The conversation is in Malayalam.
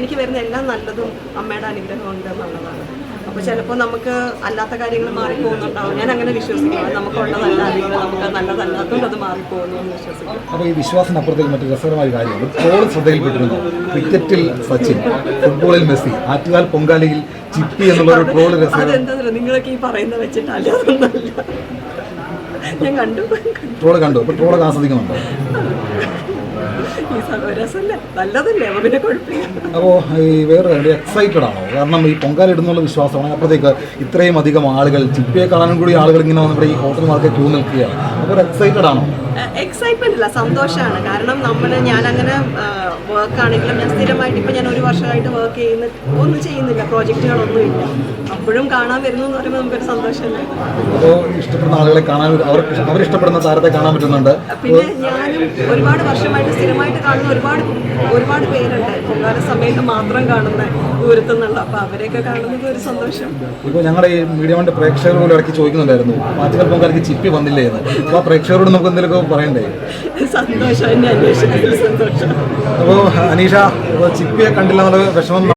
എനിക്ക് വരുന്ന എല്ലാം നല്ലതും അമ്മയുടെ അനുഗ്രഹം ഉണ്ട് എന്നുള്ളതാണ് അപ്പോൾ ചിലപ്പോൾ നമുക്ക് അല്ലാത്ത കാര്യങ്ങൾ മാറിപ്പോകുന്നുണ്ടാവും. ഞാൻ അങ്ങനെ വിശ്വസിക്കുന്നു അത് നമുക്കുള്ളതല്ല അല്ലെങ്കിൽ നമുക്ക് നല്ലതല്ലാത്തതുകൊണ്ട് അത് മാറിപ്പോകുന്നു എന്ന് വിശ്വസിക്കുന്നു അപ്പോൾ ഈ വിശ്വാസം അപ്പുറത്തേക്ക് മറ്റു രസകരമായ കാര്യം. ട്രോൾ ശ്രദ്ധയിൽപ്പെട്ടിരുന്നു. ക്രിക്കറ്റിൽ സച്ചിൻ ഫുട്ബോളിൽ മെസ്സി ആറ്റുകാൽ പൊങ്കാലയിൽ ചിപ്പി എന്നുള്ള ഒരു ട്രോൾ രസം നിങ്ങളൊക്കെ ഈ പറയുന്ന വെച്ചിട്ടല്ല അതൊന്നല്ല ഞാൻ കണ്ടു. ട്രോൾ കണ്ടു. അപ്പോൾ ട്രോളൊക്കെ ആസ്വദിക്കുന്നുണ്ടോ? അപ്പോൾ ഈ വേറെ എക്സൈറ്റഡ് ആണോ? കാരണം ഈ പൊങ്കാല ഇടുന്നുള്ള വിശ്വാസമാണ്. അപ്പോഴത്തേക്ക് ഇത്രയും അധികം ആളുകൾ ചിപ്പിയെ കാണാനും കൂടി ആളുകൾ ഇങ്ങനെ നമ്മുടെ ഈ ഹോട്ടൽ മാർക്കറ്റ് ക്യൂ നിൽക്കുകയാണ്. അപ്പോൾ എക്സൈറ്റഡ് ആണോ? എക്സൈറ്റ്മെന്റ് അല്ല സന്തോഷമാണ്. കാരണം നമ്മൾ ഞാൻ അങ്ങനെ വർക്ക് ആണെങ്കിലും ഞാൻ സ്ഥിരമായിട്ട് ഇപ്പം ഞാൻ ഒരു വർഷമായിട്ട് വർക്ക് ചെയ്യുന്ന ഒന്നും ചെയ്യുന്നില്ല. പ്രോജക്റ്റുകളൊന്നും ഇല്ല. അപ്പോഴും കാണാൻ വരുന്നു എന്ന് പറയുമ്പോൾ നമുക്കൊരു സന്തോഷമല്ലേ? അപ്പോൾ ഇഷ്ടപ്പെടുന്ന ആളുകളെ കാണാൻ അവർക്ക് അവരിഷ്ടപ്പെടുന്ന താരത്തെ കാണാൻ പറ്റുന്നുണ്ട്. പിന്നെ ഞാനും ഒരുപാട് വർഷമായിട്ട് സ്ഥിരമായിട്ട് കാണുന്ന ഒരുപാട് ഒരുപാട് പേരുണ്ട്. പൊങ്കാല സമയത്ത് മാത്രം കാണുന്ന ദൂരത്തു നിന്നുള്ള. അപ്പോൾ അവരെയൊക്കെ കാണുന്നത് ഒരു സന്തോഷം. ഇപ്പോൾ ഞങ്ങളുടെ ഈ മീഡിയ കൊണ്ട് പ്രേക്ഷകർ പോലും ഇടയ്ക്ക് ചോദിക്കുന്നുണ്ടായിരുന്നു. പൊങ്കാലയ്ക്ക് ചിപ്പി വന്നില്ലേ എന്ന്. അപ്പോൾ ആ പ്രേക്ഷകരോട് നമുക്ക് എന്തെങ്കിലും പറയണ്ടേ? സന്തോഷം. എന്നെ അന്വേഷിച്ചതിൽ സന്തോഷം. അപ്പോൾ അനീഷ ചിപ്പിയെ കണ്ടില്ല എന്നുള്ള വിഷമം